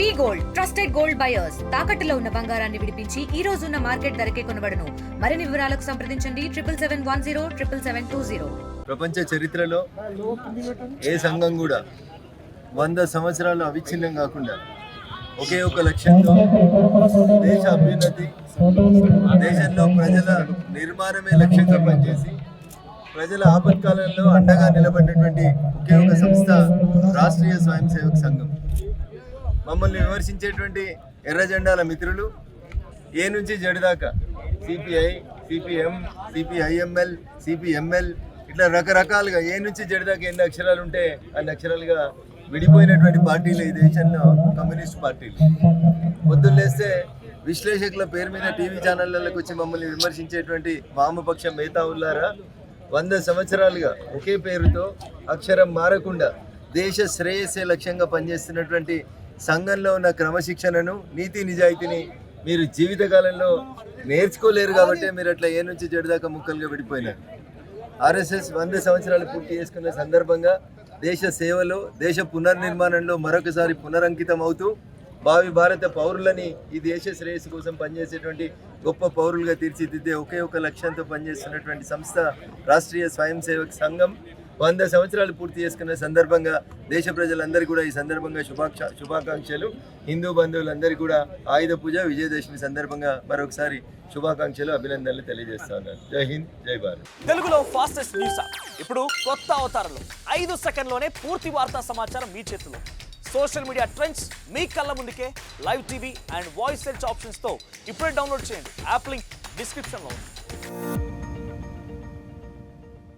V gold trusted gold buyers. తాకట్టులో ఉన్న బంగారాన్ని విడిపించి ఈ రోజు ఉన్న మార్కెట్ ధరకే కొనబడను. మరిన్ని వివరాలకు సంప్రదించండి. Triple seven one zero triple seven two zero. ప్రపంచ చరిత్రలో ఏ సంఘం కూడా వంద సంవత్సరాలు అవిచ్ఛిన్నం కాకుండా ఒకే ఒక లక్ష్యంతో దేశ అభ్యున్నతి దేశంలో ప్రజల నిర్మాణమే లక్ష్యంగా పనిచేసి ప్రజల ఆపత్కాలంలో అండగా నిలబడినటువంటి ఒకే ఒక సంస్థ రాష్ట్రీయ స్వయం సేవక సంఘం. మమ్మల్ని విమర్శించేటువంటి ఎర్ర జెండాల మిత్రులు ఏ నుంచి జడి దాకా? సిపిఐ సిపిఎం సిపిఐఎంఎల్ సిపిఎంఎల్ ఇట్లా రకరకాలుగా ఏ నుంచి జడి దాకా ఎన్ని అక్షరాలు ఉంటే అన్ని అక్షరాలుగా విడిపోయినటువంటి పార్టీలు ఈ దేశంలో కమ్యూనిస్ట్ పార్టీలు. పొద్దున్నేస్తే విశ్లేషకుల పేరు మీద టీవీ ఛానళ్ళకు వచ్చి మమ్మల్ని విమర్శించేటువంటి వామపక్ష మేధావులారా వంద సంవత్సరాలుగా ఒకే పేరుతో అక్షరం మారకుండా దేశ శ్రేయస్సే లక్ష్యంగా పనిచేస్తున్నటువంటి సంఘంలో ఉన్న క్రమశిక్షణను నీతి నిజాయితీని మీరు జీవితకాలంలో నేర్చుకోలేరు కాబట్టి మీరు అట్లా ఏ నుంచి జడిదాకా ముక్కలుగా విడిపోయినారు. ఆర్ఎస్ఎస్ వంద సంవత్సరాలు పూర్తి చేసుకున్న సందర్భంగా దేశ సేవలో దేశ పునర్నిర్మాణంలో మరొకసారి పునరంకితం అవుతూ భావి భారత పౌరులని ఈ దేశ శ్రేయస్సు కోసం పనిచేసేటువంటి గొప్ప పౌరులుగా తీర్చిదిద్దే ఒకే ఒక లక్ష్యంతో పనిచేస్తున్నటువంటి సంస్థ రాష్ట్రీయ స్వయం సేవక్ సంఘం. వంద సంవత్సరాలు పూర్తి చేసుకున్న సందర్భంగా దేశ ప్రజలందరికీ కూడా ఈ సందర్భంగా శుభాక్ష శుభాకాంక్షలు. హిందూ బంధువులందరికీ కూడా ఆయుధ పూజ విజయదశమి సందర్భంగా మరొకసారి శుభాకాంక్షలు అభినందనలు తెలియజేస్తున్నారు జై హింద్ జై భారత్. తెలుగులో ఫాస్టెస్ట్ న్యూస్ ఇప్పుడు కొత్త అవతారంలో. ఐదు సెకండ్లోనే పూర్తి వార్తా సమాచారం మీ చేతిలో. సోషల్ మీడియా ట్రెండ్స్ మీ కళ్ళ ముందుకే. Live TV and voice search ఆప్షన్స్తో ఇప్పుడే డౌన్లోడ్ చేయండి. యాప్ లింక్ డిస్క్రిప్షన్లో ఉంది.